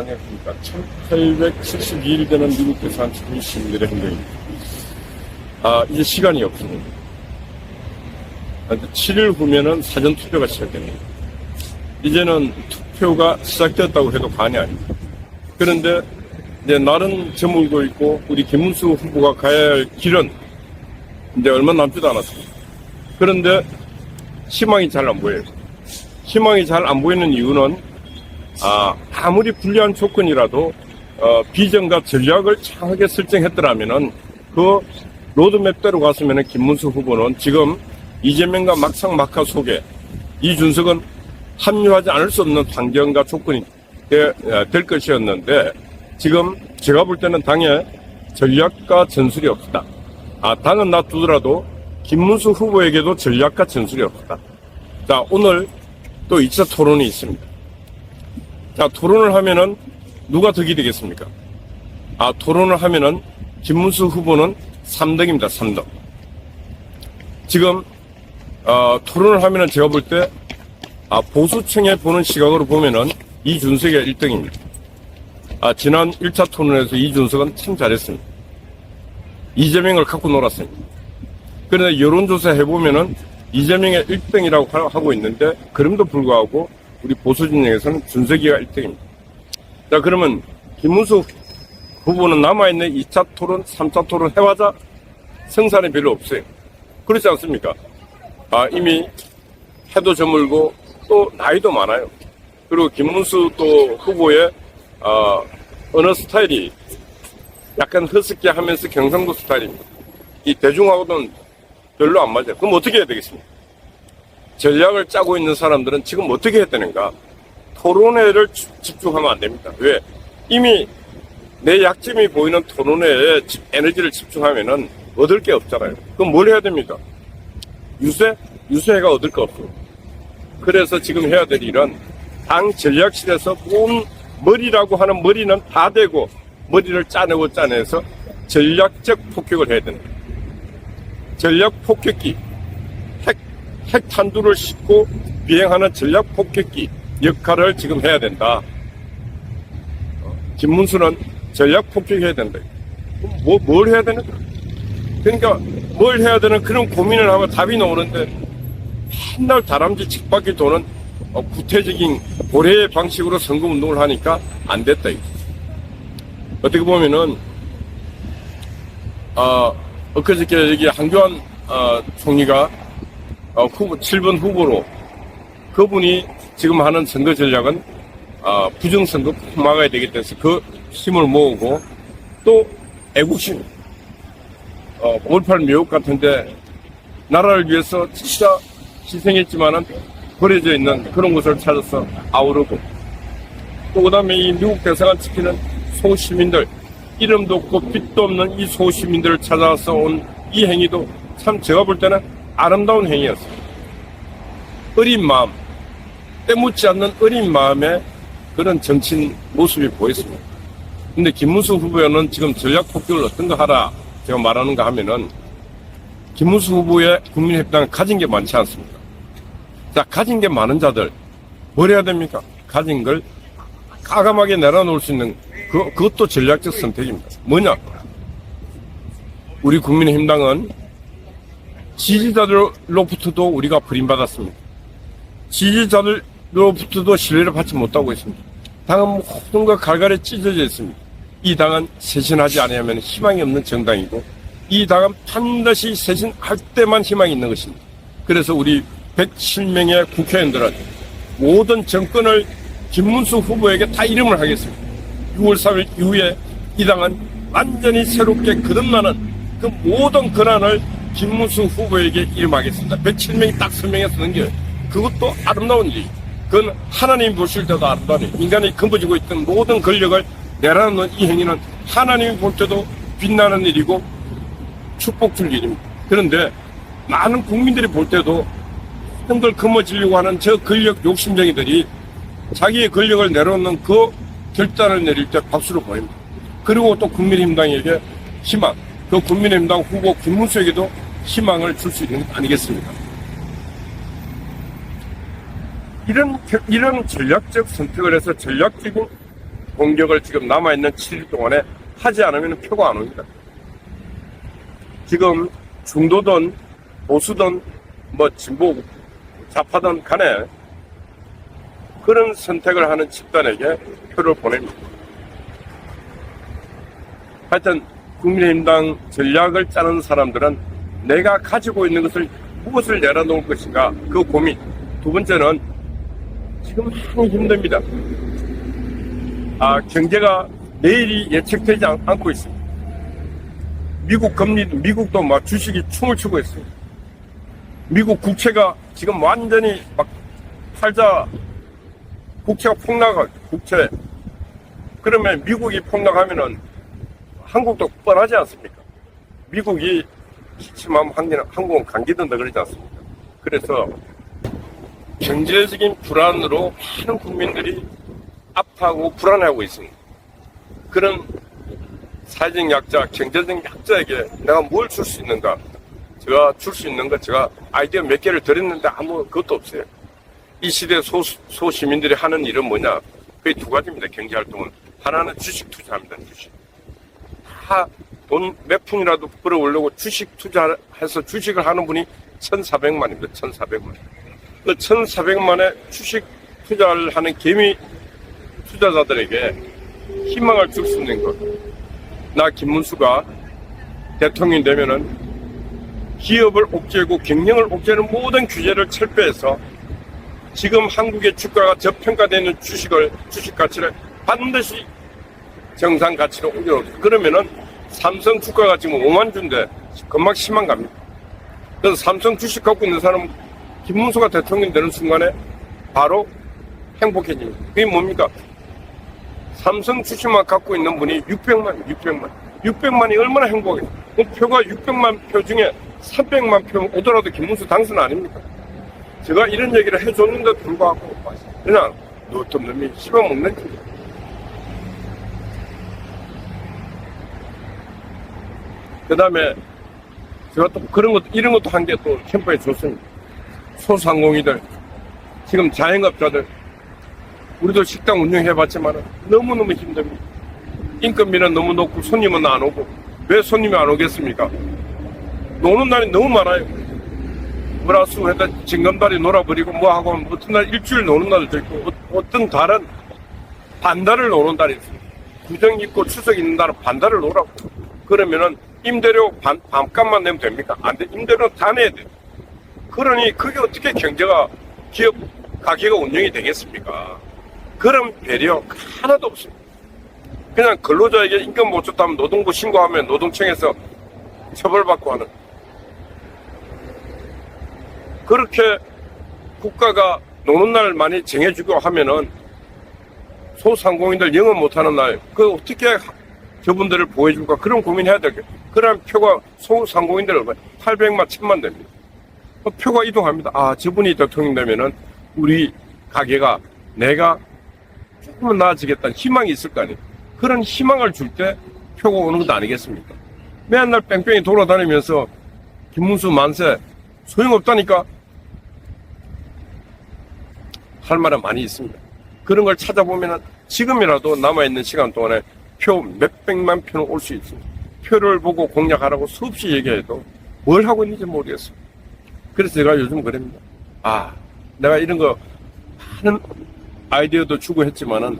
안녕하십니까. 1872일 되는 미국 대산 주민 시민들의 행동입니다. 아, 이제 시간이 없습니다. 7일 후면은 사전 투표가 시작됩니다. 이제는 투표가 시작되었다고 해도 과언이 아닙니다. 그런데 이제 날은 저물고 있고 우리 김문수 후보가 가야 할 길은 이제 얼마 남지도 않았습니다. 그런데 희망이 잘 안 보여요. 희망이 잘 안 보이는 이유는 아, 아무리 불리한 조건이라도 어, 비전과 전략을 정확하게 설정했더라면은 그 로드맵대로 갔으면은 김문수 후보는 지금 이재명과 막상 막하 속에 이준석은 합류하지 않을 수 없는 환경과 조건이 되- 어, 될 것이었는데 지금 제가 볼 때는 당에 전략과 전술이 없다. 아, 당은 놔두더라도 김문수 후보에게도 전략과 전술이 없다. 자, 오늘 또 2차 토론이 있습니다. 자, 토론을 하면은 누가 덕이 되겠습니까? 아, 토론을 하면은 김문수 후보는 3등입니다, 3등. 지금, 어, 토론을 하면은 제가 볼 때, 아, 보수층에 보는 시각으로 보면은 이준석이 1등입니다. 아, 지난 1차 토론에서 이준석은 참 잘했습니다. 이재명을 갖고 놀았습니다. 그런데 여론조사 해보면은 이재명의 1등이라고 하고 있는데, 그럼도 불구하고 우리 보수 진영에서는 준석이가 1등입니다. 자, 그러면 김문수 후보는 남아있는 2차 토론, 3차 토론 해와자 성산이 별로 없어요. 그렇지 않습니까? 아, 이미 해도 저물고 또 나이도 많아요. 그리고 김문수 또 후보의 어, 어느 스타일이 약간 허스키 하면서 경상도 스타일입니다. 이 대중하고는 별로 안 맞아요. 그럼 어떻게 해야 되겠습니까? 전략을 짜고 있는 사람들은 지금 어떻게 해야 되는가? 토론회를 주- 집중하면 안 됩니다. 왜? 이미 내 약점이 보이는 토론회에 집- 에너지를 집중하면은 얻을 게 없잖아요. 그럼 뭘 해야 됩니까? 유세? 유세가 얻을 거 없어요. 그래서 지금 해야 될 일은 당 전략실에서 온 머리라고 하는 머리는 다 대고 머리를 짜내고 짜내서 전략적 폭격을 해야 된다. 전략 폭격기. 핵, 핵 탄두를 싣고 비행하는 전략 폭격기 역할을 지금 해야 된다. 어, 김문수는 전략 폭격해야 된다. 뭐, 뭘 해야 되는 거야? 그러니까 뭘 해야 되는 그런 고민을 하면 답이 나오는데 맨날 다람쥐 칙밖에 도는 어, 구태적인 고래의 방식으로 선거 운동을 하니까 안 됐다. 어떻게 보면은 어, 엊그저께 여기 한교안 어, 총리가 어, 후보 7번 후보로 그분이 지금 하는 선거 전략은 어, 부정선거 꼭 막아야 되기 때문에 그 힘을 모으고 또 애국심 어, 5.18 미국 같은데 나라를 위해서 진짜 희생했지만은 버려져 있는 그런 곳을 찾아서 아우르고 또 그다음에 이 미국 대사관 지키는 소시민들 이름도 없고 빛도 없는 이 소시민들을 찾아서 온 이 행위도 참 제가 볼 때는 아름다운 행위였어요. 어린 마음, 때묻지 않는 어린 마음에 그런 정치인 모습이 보였습니다. 근데 김문수 후보는 지금 전략 폭격을 어떤 거 하라 제가 말하는가 하면은 김문수 후보의 국민의힘당은 가진 게 많지 않습니까? 자, 가진 게 많은 자들 뭘 해야 됩니까? 가진 걸 가감하게 내려놓을 수 있는 그, 그것도 전략적 선택입니다. 뭐냐? 우리 국민의힘당은 지지자들로부터도 우리가 버림받았습니다. 지지자들로부터도 신뢰를 받지 못하고 있습니다. 당은 모든 것 갈갈에 찢어져 있습니다. 이 당은 쇄신하지 않으면 희망이 없는 정당이고 이 당은 반드시 쇄신할 때만 희망이 있는 것입니다. 그래서 우리 107명의 국회의원들은 모든 정권을 김문수 후보에게 다 이름을 하겠습니다. 6월 3일 이후에 이 당은 완전히 새롭게 거듭나는 그 모든 권한을 김문수 후보에게 이름하겠습니다. 107명이 딱 설명해서 넘겨요. 그것도 아름다운 일. 그건 하나님 보실 때도 아름다운 일. 인간이 검어지고 있던 모든 권력을 내려놓는 이 행위는 하나님이 볼 때도 빛나는 일이고 축복 줄 일입니다. 그런데 많은 국민들이 볼 때도 걸 거머쥐려고 하는 저 권력 욕심쟁이들이 자기의 권력을 내려놓는 그 결단을 내릴 때 박수를 보입니다. 그리고 또 국민의힘당에게 희망, 그 국민의힘당 후보 김문수에게도 희망을 줄 수 있는 것 아니겠습니까? 이런, 겨- 이런 전략적 선택을 해서 전략적인 공격을 지금 남아있는 7일 동안에 하지 않으면 표가 안 옵니다. 지금 중도든 보수든 뭐 진보 좌파든 간에 그런 선택을 하는 집단에게 표를 보냅니다. 하여튼 국민의힘당 전략을 짜는 사람들은 내가 가지고 있는 것을 무엇을 내려놓을 것인가 그 고민. 두 번째는 지금 많이 힘듭니다. 아, 경제가 내일이 예측되지 않, 않고 있습니다. 미국 금리, 미국도 막 주식이 춤을 추고 있어요. 미국 국채가 지금 완전히 막 팔자, 국채가 폭락할, 국채. 그러면 미국이 폭락하면은 한국도 뻔하지 않습니까? 미국이 기침하면 한국은, 감기든다 그러지 않습니까? 그래서 경제적인 불안으로 많은 국민들이 아파하고 불안해하고 있습니다. 그런 사회적 약자, 경제적 약자에게 내가 뭘 줄 수 있는가? 제가 줄 수 있는 거 제가 아이디어 몇 개를 드렸는데 아무 것도 없어요. 이 시대 소, 소시민들이 하는 일은 뭐냐? 그게 두 가지입니다. 경제활동은. 하나는 주식 투자합니다. 주식. 다돈몇 푼이라도 벌어오려고 주식 투자해서 주식을 하는 분이 1,400만입니다. 1,400만. 그 1,400만의 주식 투자를 하는 개미 투자자들에게 희망을 줄 수 있는 것. 나 김문수가 대통령이 되면은 기업을 옥죄고 경영을 옥죄는 모든 규제를 철폐해서 지금 한국의 주가가 저평가되는 주식을 주식 가치를 반드시 정상 가치로 옮겨놓습니다. 그러면은 삼성 주가가 지금 5만 주인데 금방 10만 갑니다. 그래서 삼성 주식 갖고 있는 사람 김문수가 대통령 되는 순간에 바로 행복해집니다. 그게 뭡니까? 삼성 주식만 갖고 있는 분이 600만, 600만. 600만이 얼마나 행복해. 그 표가 600만 표 중에 300만 표 오더라도 김문수 당선 아닙니까? 제가 이런 얘기를 해줬는데 불구하고 그냥 노트 놈이 씹어먹는 짓. 그 다음에 제가 또 그런 것도, 이런 것도 한개또 캠프에 줬습니다. 소상공인들, 지금 자영업자들, 우리도 식당 운영해봤지만 너무너무 힘듭니다. 인건비는 너무 높고 손님은 안 오고 왜 손님이 안 오겠습니까? 노는 날이 너무 많아요. 월화수해다 징검다리 놀아버리고 뭐하고 어떤 날 일주일 노는 날도 있고 어- 어떤 달은 반달을 노는 달이 있습니다. 구정 있고 추석 있는 날은 반달을 놀라고 그러면은 임대료 반, 반값만 내면 됩니까? 안 돼. 임대료는 다 내야 돼. 그러니 그게 어떻게 경제가 기업 가게가 운영이 되겠습니까? 그런 배려 하나도 없습니다. 그냥 근로자에게 임금 못 줬다면 노동부 신고하면 노동청에서 처벌받고 하는 그렇게 국가가 노는 날 많이 정해주고 하면은 소상공인들 영업 못하는 날, 그 어떻게 저분들을 보호해줄까 그런 고민해야 되겠. 그런 표가 소상공인들 얼마? 800만, 1000만 됩니다. 그 표가 이동합니다. 아, 저분이 대통령 되면은 우리 가게가 내가 조금은 나아지겠다는 희망이 있을 거 아니에요. 그런 희망을 줄 때 표가 오는 것 아니겠습니까? 맨날 뺑뺑이 돌아다니면서 김문수 만세 소용없다니까 할 말은 많이 있습니다. 그런 걸 찾아보면 지금이라도 남아있는 시간 동안에 표 몇백만 표는 올 수 있습니다. 표를 보고 공략하라고 수없이 얘기해도 뭘 하고 있는지 모르겠어요. 그래서 제가 요즘 그럽니다. 아, 내가 이런 거 많은 아이디어도 주고 했지만은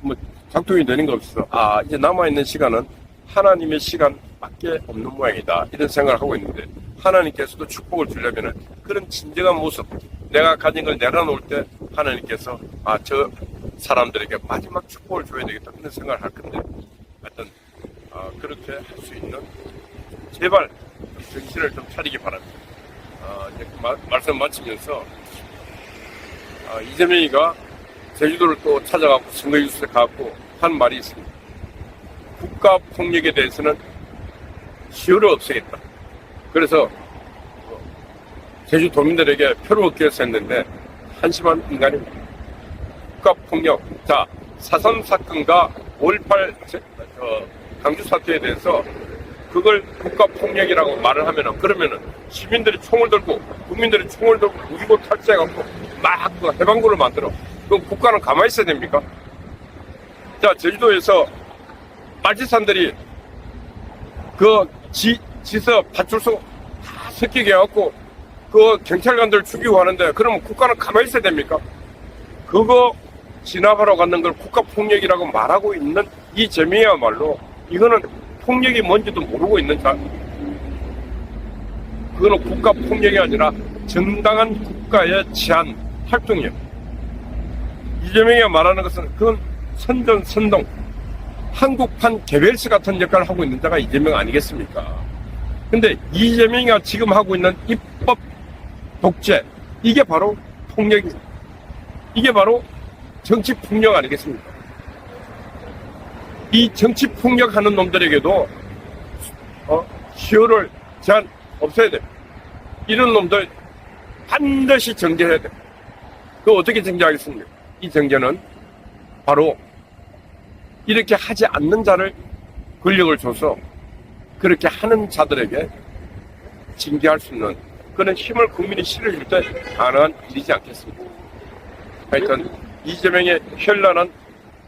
뭐 작동이 되는 거 없어서 아, 이제 남아있는 시간은 하나님의 시간밖에 없는 모양이다. 이런 생각을 하고 있는데 하나님께서도 축복을 주려면은 그런 진정한 모습 내가 가진 걸 내려놓을 때 하나님께서 아, 저 사람들에게 마지막 축복을 줘야 되겠다. 그런 생각을 할 건데 하여튼 아, 그렇게 할 수 있는 제발 정신을 좀 차리기 바랍니다. 아, 이제 그 마- 말씀 마치면서 아, 이재명이가 제주도를 또 찾아가고 선거유수에 가고 한 말이 있습니다. 국가 폭력에 대해서는 시효를 없애겠다. 그래서 제주 도민들에게 표를 얻기 위해서 했는데 한심한 인간입니다. 국가 폭력. 자, 4.3 사건과 5.18 제- 어, 강주 사태에 대해서 그걸 국가 폭력이라고 말을 하면은 그러면은 시민들이 총을 들고 국민들이 총을 들고 무기고 탈취해갖고 막 그 해방구를 만들어. 그럼 국가는 가만히 있어야 됩니까? 자, 제주도에서 빨치산들이 그 지, 지서 파출소 다 섞이게 해갖고 그 경찰관들 죽이고 하는데 그러면 국가는 가만히 있어야 됩니까? 그거 진압하러 갔는 걸 국가 폭력이라고 말하고 있는 이 재미야말로 이거는 폭력이 뭔지도 모르고 있는 자 그거는 국가 폭력이 아니라 정당한 국가의 제한 활동이에요. 이재명이 말하는 것은 그건 선전 선동 한국판 개별스 같은 역할을 하고 있는 자가 이재명 아니겠습니까? 근데 이재명이 지금 하고 있는 입법 독재 이게 바로 폭력이 이게 바로 정치 폭력 아니겠습니까? 이 정치 폭력하는 놈들에게도 어, 시효를 제한 없애야 돼. 이런 놈들 반드시 정제해야 돼. 그 어떻게 정제하겠습니까? 이 정제는 바로 이렇게 하지 않는 자를 권력을 줘서 그렇게 하는 자들에게 징계할 수 있는 그런 힘을 국민이 실어줄 때 가능한 일이지 않겠습니까? 하여튼 이재명의 현란한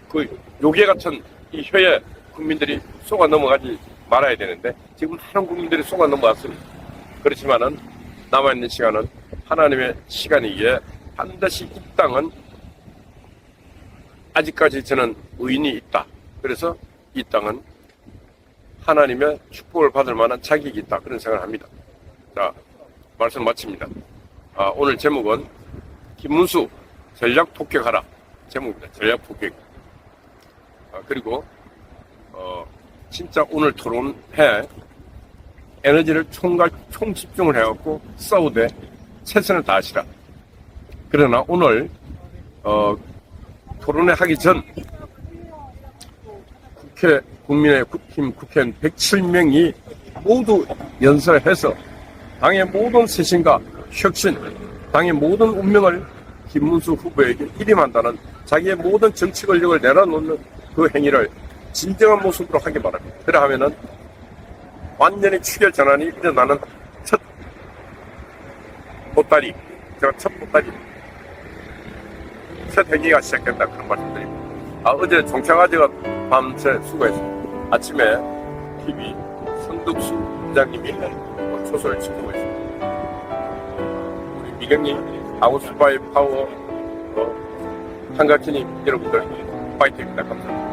그 요괴 같은 이 혀에 국민들이 속아 넘어가지 말아야 되는데 지금 많은 국민들이 속아 넘어갔습니다. 그렇지만은 남아있는 시간은 하나님의 시간이기에 반드시 이 땅은 아직까지 저는 의인이 있다. 그래서 이 땅은 하나님의 축복을 받을 만한 자격이 있다. 그런 생각을 합니다. 자, 말씀 마칩니다. 아, 오늘 제목은 김문수 전략 폭격하라. 제목입니다. 전략 폭격. 아, 그리고, 어, 진짜 오늘 토론회 에너지를 총괄, 총집중을 해갖고 싸우되 최선을 다하시라. 그러나 오늘, 어, 토론회 하기 전 국회, 국민의힘 국회의원 107명이 모두 연설해서 당의 모든 쇄신과 혁신, 당의 모든 운명을 김문수 후보에게 일임한다는 자기의 모든 정치 권력을 내려놓는 그 행위를 진정한 모습으로 하기 바랍니다. 그러하면은 완전히 추결 전환이 일어나는 첫 보따리, 제가 첫 보따리, 첫 행위가 시작된다 그런 말씀드립니다. 아, 어제 종창아재가 밤새 수고했습니다. 아침에 TV 선덕수 부장님이 뭐 초소를 지키고 있습니다. 우리 미경님, 아웃스파이 파워, 어, 한가키님 여러분들 파이팅입니다. 감사합니다.